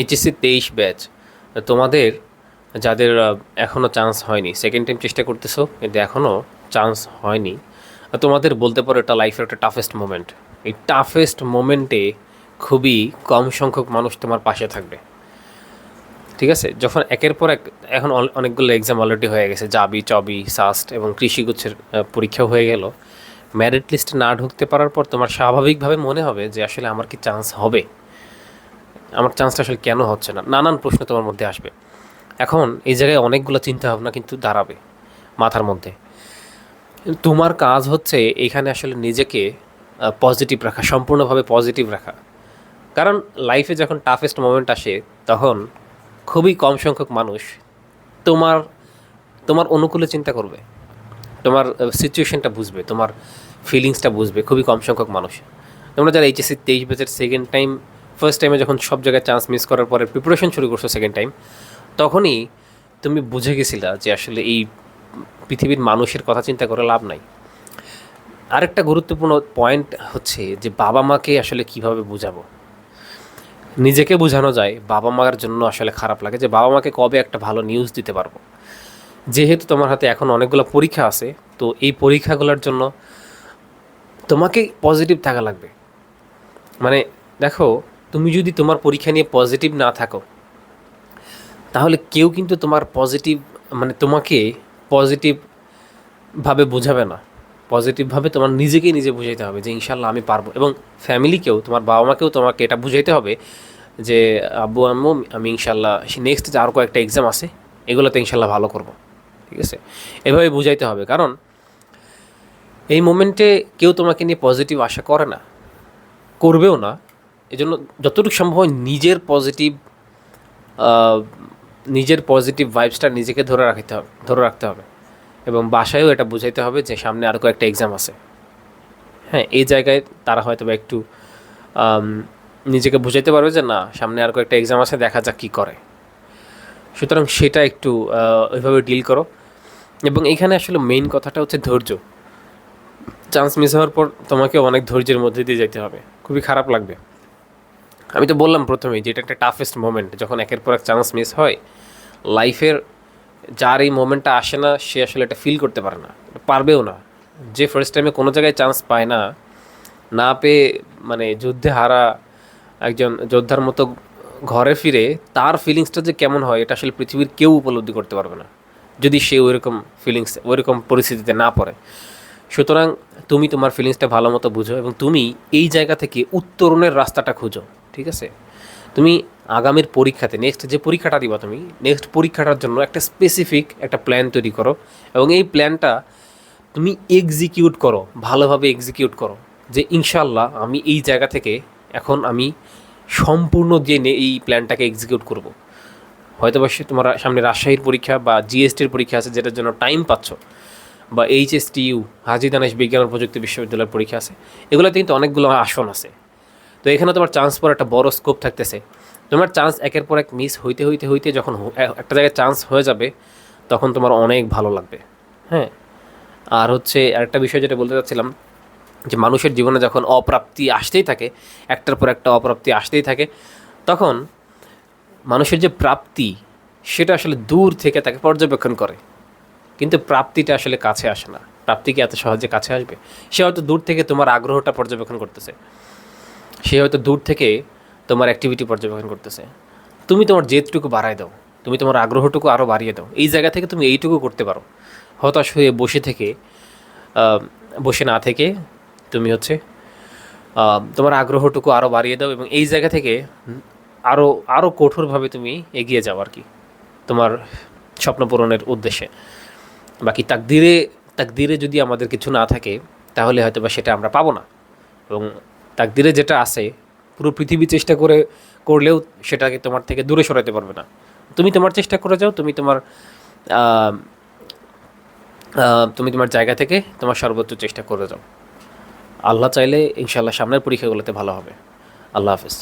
HSC তেইশ batch. তোমাদের, যাদের এখনও চান্স হয়নি সেকেন্ড টাইম চেষ্টা করতেছো, কিন্তু এখনও চান্স হয়নি তোমাদের বলতে পারো এটা লাইফের একটা টাফেস্ট মোমেন্ট এই টাফেস্ট মোমেন্টে খুবই কম সংখ্যক মানুষ তোমার পাশে থাকবে। ঠিক আছে? যখন একের পর এক, এখন অনেকগুলো এক্সাম অলরেডি হয়ে গেছে জাবি চবি সাস্ট এবং কৃষিগুচ্ছের পরীক্ষা হয়ে গেল। ম্যারিট লিস্টে না ঢুকতে পারার পর তোমার স্বাভাবিকভাবে মনে হবে যে আসলে আমার কি চান্স হবে। আমার চান্সটা আসলে কেন হচ্ছে না? নানান প্রশ্ন তোমার মধ্যে আসবে। এখন এই জায়গায় অনেকগুলো চিন্তা ভাবনা কিন্তু দাঁড়াবে মাথার মধ্যে। তোমার কাজ হচ্ছে এখানে আসলে নিজেকে পজিটিভ রাখা, সম্পূর্ণভাবে পজিটিভ রাখা। কারণ লাইফে যখন টাফেস্ট মোমেন্ট আসে, তখন খুবই কম সংখ্যক মানুষ তোমার তোমার অনুকূলে চিন্তা করবে। তোমার সিচুয়েশনটা বুঝবে, তোমার ফিলিংসটা বুঝবে, খুবই কম সংখ্যক মানুষ। তোমরা যারা এইচএসসি তেইশ ব্যাচের সেকেন্ড টাইম ফার্স্ট টাইমে যখন সব জায়গায় চান্স মিস করার পরে প্রিপারেশন শুরু করছ সেকেন্ড টাইম তখনই তুমি বুঝে গেছিলা যে আসলে এই পৃথিবীর মানুষের কথা চিন্তা করে লাভ নাই। আরেকটা গুরুত্বপূর্ণ পয়েন্ট হচ্ছে যে বাবা মাকে আসলে কীভাবে বোঝাবো? নিজেকে বোঝানো যায়, বাবা মার জন্য আসলে খারাপ লাগে যে বাবা মাকে কবে একটা ভালো নিউজ দিতে পারব। যেহেতু তোমার হাতে এখন অনেকগুলো পরীক্ষা আছে, তো এই পরীক্ষাগুলোর জন্য তোমাকে পজিটিভ থাকা লাগবে। মানে দেখো তুমি যদি তোমার পরীক্ষা নিয়ে পজিটিভ না থাকো, তাহলে কেউ কিন্তু তোমার পজিটিভ মানে তোমাকে পজিটিভভাবে বোঝাবে না। পজিটিভভাবে তোমার নিজেকেই নিজে বুঝাইতে হবে যে ইনশাল্লাহ আমি পারব। এবং ফ্যামিলিকেও তোমার বাবা মাকেও তোমাকে এটা বুঝাইতে হবে যে, আব্বু, আম্মু, আমি ইনশাল্লাহ নেক্সট যে আরও কয়েকটা এক্সাম আছে, এগুলোতে ইনশাল্লাহ ভালো করব। ঠিক আছে? এভাবে বুঝাইতে হবে। কারণ এই মোমেন্টে কেউ তোমাকে নিয়ে পজিটিভ আশা করে না, করবেও না এজন্য যতটুকু সম্ভব হয় নিজের পজিটিভ নিজের পজিটিভ ভাইবসটা নিজেকে ধরে রাখতে হবে, ধরে রাখতে হবে। এবং বাসায়ও এটা বুঝাইতে হবে যে সামনে আরও কয়েকটা এক্সাম আছে। হ্যাঁ এই জায়গায় তারা হয়তো বা একটু নিজেকে বুঝাইতে পারবে যে না, সামনে আর কয়েকটা এক্সাম আছে, দেখা যাক কী করে। সুতরাং সেটা একটু ওইভাবে ডিল করো। এবং এখানে আসলে মেইন কথাটা হচ্ছে ধৈর্য। চান্স মিস হওয়ার পর তোমাকে অনেক ধৈর্যের মধ্যে দিয়ে যেতে হবে। খুবই খারাপ লাগবে। আমি তো বললাম প্রথমেই যে এটা একটা টাফেস্ট মোমেন্ট যখন একের পর এক চান্স মিস হয় লাইফের যার এই মোমেন্টটা আসে না, সে আসলে এটা ফিল করতে পারে না পারবেও না। যে ফার্স্ট টাইমে কোনো জায়গায় চান্স পায় না না পেয়ে মানে যুদ্ধে হারা একজন যোদ্ধার মতো ঘরে ফিরে, তার ফিলিংসটা যে কেমন হয়, এটা আসলে পৃথিবীর কেউ উপলব্ধি করতে পারবে না, যদি সে ওইরকম ফিলিংস ওইরকম পরিস্থিতিতে না পড়ে। সুতরাং তুমি তোমার ফিলিংসটা ভালো মতো বুঝো এবং তুমি এই জায়গা থেকে উত্তরণের রাস্তাটা খুঁজো, ঠিক আছে? তুমি আগামীর পরীক্ষাতে নেক্সট যে পরীক্ষাটা দিবা তুমি নেক্সট পরীক্ষাটার জন্য একটা স্পেসিফিক একটা প্ল্যান তৈরি করো এবং এই প্ল্যানটা তুমি এক্সিকিউট করো, ভালোভাবে এক্সিকিউট করো যে ইনশাল্লাহ আমি এই জায়গা থেকে এখন আমি সম্পূর্ণ দিয়ে এই প্ল্যানটাকে এক্সিকিউট করব। হয়তো সে তোমার সামনে রাজশাহীর পরীক্ষা বা জিএসটির পরীক্ষা আছে যেটার জন্য টাইম পাচ্ছ। বা এইচএসটিইউ হাজি দানেশ বিজ্ঞান ও প্রযুক্তি বিশ্ববিদ্যালয়ের পরীক্ষা আছে। এগুলোতে কিন্তু অনেকগুলো আসন আছে। তো এখানে তোমার চান্স পর একটা বড় স্কোপ থাকতেছে। তোমার চান্স একের পর এক মিস হইতে হইতে হইতে যখন একটা জায়গায় চান্স হয়ে যাবে, তখন তোমার অনেক ভালো লাগবে। হ্যাঁ? আর হচ্ছে আরেকটা বিষয় যেটা বলতে চাচ্ছিলাম, যে মানুষের জীবনে যখন অপ্রাপ্তি আসতেই থাকে, একটার পর একটা অপ্রাপ্তি আসতেই থাকে, তখন মানুষের যে প্রাপ্তি, সেটা আসলে দূর থেকে তাকে পর্যবেক্ষণ করে। কিন্তু প্রাপ্তিটা আসলে কাছে আসে না। প্রাপ্তি কি এত সহজে কাছে আসবে? সে হয়তো দূর থেকে তোমার আগ্রহটা পর্যবেক্ষণ করতেছে। সে হয়তো দূর থেকে তোমার অ্যাক্টিভিটি পর্যবেক্ষণ করতেছে। তুমি তোমার জেদটুকু বাড়ায় দাও। তুমি তোমার আগ্রহটুকু আরও বাড়িয়ে দাও। এই জায়গা থেকে তুমি এইটুকু করতে পারো। হতাশ হয়ে বসে থেকে বসে না থেকে তুমি হচ্ছে তোমার আগ্রহটুকু আরও বাড়িয়ে দাও এবং এই জায়গা থেকে আরও আরও কঠোরভাবে তুমি এগিয়ে যাও আর কি। তোমার স্বপ্ন পূরণের উদ্দেশ্যে। বাকি তাকদিরে তাকদিরে যদি আমাদের কিছু না থাকে, তাহলে হয়তো বা সেটা আমরা পাবো না। এবং তাকদিরে যেটা আছে, পুরো পৃথিবী চেষ্টা করে, করলেও সেটাকে তোমার থেকে দূরে সরাতে পারবে না। তুমি তোমার চেষ্টা করে যাও, তুমি তোমার তুমি তোমার জায়গা থেকে তোমার সর্বোচ্চ চেষ্টা করে যাও। আল্লাহ চাইলে ইনশাল্লাহ সামনের পরীক্ষাগুলোতে ভালো হবে। আল্লাহ হাফেজ।